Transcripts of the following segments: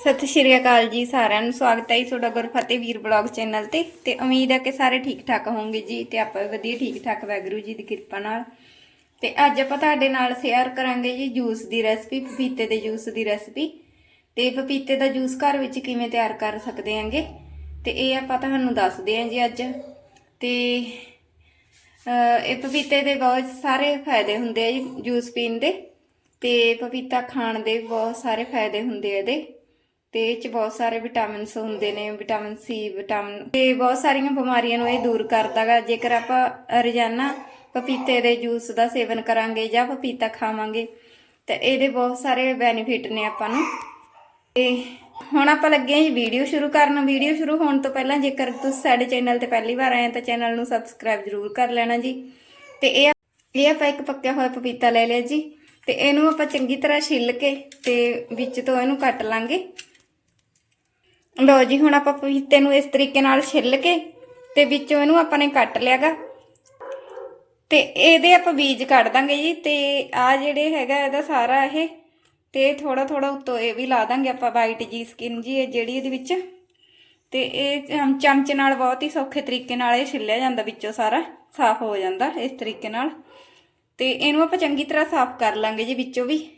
ਸਤਿ ਸ਼੍ਰੀ ਅਕਾਲ ਜੀ ਸਾਰਿਆਂ ਨੂੰ। ਸਵਾਗਤ ਹੈ ਜੀ ਤੁਹਾਡਾ ਗੁਰਫਤਿਹ ਵੀਰ ਬਲੌਗ ਚੈਨਲ ਤੇ। ਤੇ ਉਮੀਦ ਹੈ ਕਿ ਸਾਰੇ ਠੀਕ ਠਾਕ ਹੋਵੋਗੇ ਜੀ ਤੇ ਆਪਾਂ ਵਧੀਆ ਠੀਕ ਠਾਕ ਵੈਗਰੂ ਜੀ ਦੀ ਕਿਰਪਾ ਨਾਲ। ਤੇ ਅੱਜ ਆਪਾਂ ਤੁਹਾਡੇ ਨਾਲ ਸ਼ੇਅਰ ਕਰਾਂਗੇ ਜੀ ਜੂਸ ਦੀ ਰੈਸਪੀ ਪਪੀਤੇ ਦੇ ਜੂਸ ਦੀ ਰੈਸਪੀ ਤੇ ਪਪੀਤੇ ਦਾ ਜੂਸ ਘਰ ਵਿੱਚ ਕਿਵੇਂ ਤਿਆਰ ਕਰ ਸਕਦੇ ਆਂਗੇ ਤੇ ਇਹ ਆਪਾਂ ਤੁਹਾਨੂੰ ਦੱਸਦੇ ਆਂ ਜੀ ਅੱਜ। ਤੇ ਇਹ ਪਪੀਤੇ ਦੇ ਬਹੁਤ ਸਾਰੇ ਫਾਇਦੇ ਹੁੰਦੇ ਆ ਜੀ ਜੂਸ ਪੀਣ ਦੇ। ਤੇ ਪਪੀਤਾ ਖਾਣ ਦੇ ਬਹੁਤ ਸਾਰੇ ਫਾਇਦੇ ਹੁੰਦੇ ਆ ਇਹਦੇ। ਤੇ ਇਹ ਚ ਬਹੁਤ ਸਾਰੇ ਵਿਟਾਮਿਨਸ ਹੁੰਦੇ ਨੇ, ਵਿਟਾਮਿਨ ਸੀ ਵਿਟਾਮਿਨ ਤੇ ਬਹੁਤ ਸਾਰੀਆਂ ਬਿਮਾਰੀਆਂ ਨੂੰ ਇਹ ਦੂਰ ਕਰਦਾਗਾ ਜੇਕਰ ਆਪਾਂ ਰੋਜ਼ਾਨਾ ਪਪੀਤੇ ਦੇ ਜੂਸ ਦਾ ਸੇਵਨ ਕਰਾਂਗੇ ਜਾਂ ਪਪੀਤਾ ਖਾਵਾਂਗੇ, ਤਾਂ ਇਹਦੇ ਬਹੁਤ ਸਾਰੇ ਬੈਨੀਫਿਟ ਨੇ ਆਪਾਂ ਨੂੰ। ਤੇ ਹੁਣ ਆਪਾਂ ਲੱਗੇ ਹਾਂ ਜੀ ਵੀਡੀਓ ਸ਼ੁਰੂ ਕਰਨ। ਵੀਡੀਓ ਸ਼ੁਰੂ ਹੋਣ ਤੋਂ ਪਹਿਲਾਂ ਜੇਕਰ ਤੁਸੀਂ ਸਾਡੇ ਚੈਨਲ ਤੇ ਪਹਿਲੀ ਵਾਰ ਆਏ ਹੋ ਤਾਂ ਚੈਨਲ ਨੂੰ ਸਬਸਕ੍ਰਾਈਬ ਜ਼ਰੂਰ ਕਰ ਲੈਣਾ ਜੀ। ਤੇ ਇਹ ਇਹ ਆਪਾਂ ਇੱਕ ਪੱਕਿਆ ਹੋਇਆ ਪਪੀਤਾ ਲੈ ਲਿਆ ਜੀ। ਤੇ ਇਹਨੂੰ ਆਪਾਂ ਚੰਗੀ ਤਰ੍ਹਾਂ ਛਿੱਲ ਕੇ ਤੇ ਵਿੱਚ ਤੋਂ ਇਹਨੂੰ ਕੱਟ ਲਾਂਗੇ। ਲਓ ਜੀ, ਹੁਣ ਆਪਾਂ ਪਪੀਤੇ ਨੂੰ ਇਸ ਤਰੀਕੇ ਨਾਲ ਛਿੱਲ ਕੇ ਤੇ ਵਿੱਚੋਂ ਇਹਨੂੰ ਆਪਾਂ ਨੇ ਕੱਟ ਲਿਆਗਾ। ਤੇ ਇਹਦੇ ਆਪਾਂ ਬੀਜ ਕੱਢ ਦਾਂਗੇ ਜੀ, ਤੇ ਆ ਜਿਹੜੇ ਹੈਗਾ ਇਹਦਾ ਸਾਰਾ ਇਹ, ਤੇ ਥੋੜਾ ਥੋੜਾ ਉੱਤੋਂ ਇਹ ਵੀ ਲਾ ਦਾਂਗੇ ਆਪਾਂ ਵਾਈਟ ਜੀ ਸਕਿਨ ਜੀ, ਇਹ ਜਿਹੜੀ ਇਹਦੇ ਵਿੱਚ। ਤੇ ਇਹ ਚਮ- ਚਮਚ ਨਾਲ ਬਹੁਤ ਹੀ ਸੌਖੇ ਤਰੀਕੇ ਨਾਲ ਇਹ ਛਿੱਲਿਆ ਜਾਂਦਾ ਵਿੱਚੋਂ ਸਾਰਾ, ਸਾਫ਼ ਹੋ ਜਾਂਦਾ ਇਸ ਤਰੀਕੇ ਨਾਲ। ਤੇ ਇਹਨੂੰ ਆਪਾਂ ਚੰਗੀ ਤਰ੍ਹਾਂ ਸਾਫ਼ ਕਰ ਲਾਂਗੇ ਜੀ ਵਿੱਚੋਂ ਵੀ।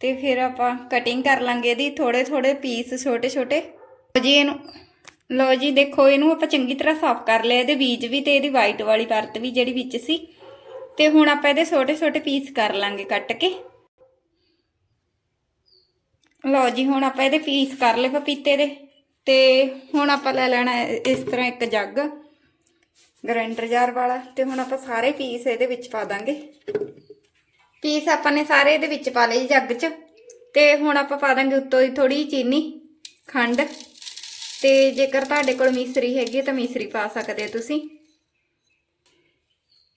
ਤੇ ਫਿਰ ਆਪਾਂ ਕਟਿੰਗ ਕਰ ਲਾਂਗੇ ਇਹਦੀ ਥੋੜੇ ਥੋੜੇ ਪੀਸ ਛੋਟੇ ਛੋਟੇ। ਜੀ ਇਹਨੂੰ। ਲਓ ਜੀ, ਦੇਖੋ, ਇਹਨੂੰ ਆਪਾਂ ਚੰਗੀ ਤਰ੍ਹਾਂ ਸਾਫ਼ ਕਰ ਲਿਆ। ਇਹਦੇ ਬੀਜ ਵੀ ਤੇ ਇਹਦੀ ਵਾਈਟ ਵਾਲੀ ਪਰਤ ਵੀ ਜਿਹੜੀ ਵਿੱਚ ਸੀ। ਤੇ ਹੁਣ ਆਪਾਂ ਇਹਦੇ ਛੋਟੇ ਛੋਟੇ ਪੀਸ ਕਰ ਲਾਂਗੇ ਕੱਟ ਕੇ। ਲਓ ਜੀ, ਹੁਣ ਆਪਾਂ ਇਹਦੇ ਪੀਸ ਕਰ ਲਏ ਪਪੀਤੇ ਦੇ। ਤੇ ਹੁਣ ਆਪਾਂ ਲੈ ਲੈਣਾ ਇਸ ਤਰ੍ਹਾਂ ਇੱਕ ਜੱਗ ਗ੍ਰਾਈਂਡਰ ਜਾਰ ਵਾਲਾ। ਤੇ ਹੁਣ ਆਪਾਂ ਸਾਰੇ ਪੀਸ ਇਹਦੇ ਵਿੱਚ ਪਾ ਦਾਂਗੇ। ਪੀਸ ਆਪਾਂ ਨੇ ਸਾਰੇ ਇਹਦੇ ਵਿੱਚ ਪਾ ਲਏ ਜੱਗ 'ਚ। ਤੇ ਹੁਣ ਆਪਾਂ ਪਾ ਦਾਂਗੇ ਉੱਤੋਂ ਦੀ ਥੋੜੀ ਚੀਨੀ, ਖੰਡ। ਤੇ ਜੇਕਰ ਤੁਹਾਡੇ ਕੋਲ ਮਿਸਰੀ ਹੈਗੀ ਤਾਂ ਮਿਸਰੀ ਪਾ ਸਕਦੇ ਹੋ ਤੁਸੀਂ।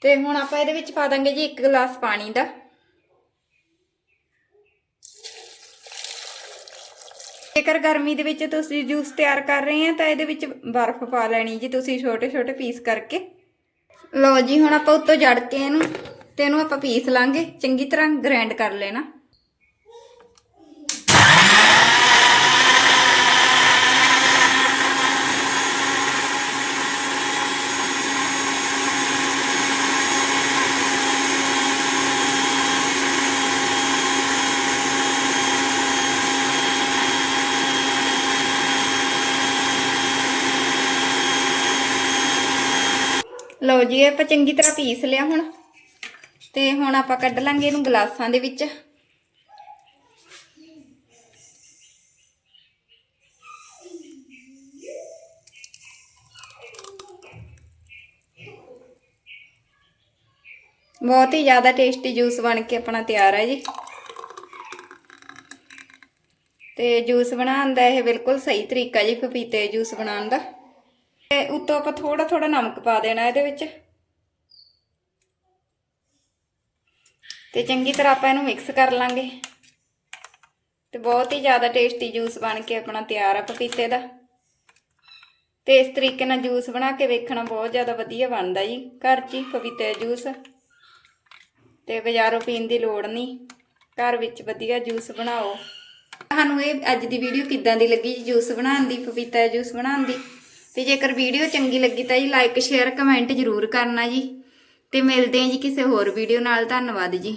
ਤੇ ਹੁਣ ਆਪਾਂ ਇਹਦੇ ਵਿੱਚ ਪਾ ਦਾਂਗੇ ਜੀ 1 ਗਲਾਸ ਪਾਣੀ ਦਾ। ਜੇਕਰ ਗਰਮੀ ਦੇ ਵਿੱਚ ਤੁਸੀਂ ਜੂਸ ਤਿਆਰ ਕਰ ਰਹੇ ਆ ਤਾਂ ਇਹਦੇ ਵਿੱਚ ਬਰਫ਼ ਪਾ ਲੈਣੀ ਜੀ ਤੁਸੀਂ ਛੋਟੇ ਛੋਟੇ ਪੀਸ ਕਰਕੇ। ਲਓ ਜੀ ਹੁਣ ਆਪਾਂ ਉੱਤੋਂ ਜੜ ਕੇ ਇਹਨੂੰ ਤੇ ਇਹਨੂੰ ਆਪਾਂ ਪੀਸ ਲਾਂਗੇ। ਚੰਗੀ ਤਰ੍ਹਾਂ ਗ੍ਰਾਈਂਡ ਕਰ ਲੈਣਾ। ਲਓ ਜੀ, ਇਹ ਆਪਾਂ ਚੰਗੀ ਤਰ੍ਹਾਂ ਪੀਸ ਲਿਆ ਹੁਣ। ਤੇ ਹੁਣ ਆਪਾਂ ਕੱਢ ਲਾਂਗੇ ਇਹਨੂੰ ਗਲਾਸਾਂ ਦੇ ਵਿੱਚ। ਬਹੁਤ ਹੀ ਜ਼ਿਆਦਾ ਟੇਸਟੀ ਜੂਸ ਬਣ ਕੇ ਆਪਣਾ ਤਿਆਰ ਹੈ ਜੀ। ਤੇ ਜੂਸ ਬਣਾਉਣ ਦਾ ਇਹ ਬਿਲਕੁਲ ਸਹੀ ਤਰੀਕਾ ਜੀ, ਪਪੀਤੇ ਜੂਸ ਬਣਾਉਣ ਦਾ। ਤੇ ਉੱਤੋਂ ਆਪਾਂ ਥੋੜਾ ਥੋੜਾ ਨਮਕ ਪਾ ਦੇਣਾ ਇਹਦੇ ਵਿੱਚ। ਤੇ ਚੰਗੀ ਤਰ੍ਹਾਂ ਆਪਾਂ ਇਹਨੂੰ ਮਿਕਸ ਕਰ ਲਾਂਗੇ। ਤੇ ਬਹੁਤ ਹੀ ਜ਼ਿਆਦਾ ਟੇਸਟੀ ਜੂਸ ਬਣ ਕੇ ਆਪਣਾ ਤਿਆਰ ਆ ਪਪੀਤੇ ਦਾ। ਤੇ ਇਸ ਤਰੀਕੇ ਨਾਲ ਜੂਸ ਬਣਾ ਕੇ ਵੇਖਣਾ ਬਹੁਤ ਜ਼ਿਆਦਾ ਵਧੀਆ ਬਣਦਾ ਜੀ, ਘਰ 'ਚ ਹੀ ਪਪੀਤੇ ਦਾ ਜੂਸ ਤੇ ਬਾਜ਼ਾਰੋਂ ਪੀਣ ਦੀ ਲੋੜ ਨਹੀਂ, ਘਰ ਵਿੱਚ ਵਧੀਆ ਜੂਸ ਬਣਾਓ। ਤੁਹਾਨੂੰ ਇਹ ਅੱਜ ਦੀ ਵੀਡੀਓ ਕਿੱਦਾਂ ਦੀ ਲੱਗੀ ਜੀ ਜੂਸ ਬਣਾਉਣ ਦੀ, ਪਪੀਤਾ ਦਾ ਜੂਸ ਬਣਾਉਣ ਦੀ? ਤੇ ਜੇਕਰ ਵੀਡੀਓ ਚੰਗੀ ਲੱਗੀ ਤਾਂ ਜੀ ਲਾਈਕ ਸ਼ੇਅਰ ਕਮੈਂਟ ਜ਼ਰੂਰ ਕਰਨਾ ਜੀ। ਤੇ ਮਿਲਦੇ ਹਾਂ ਜੀ ਕਿਸੇ ਹੋਰ ਵੀਡੀਓ ਨਾਲ। ਧੰਨਵਾਦ ਜੀ।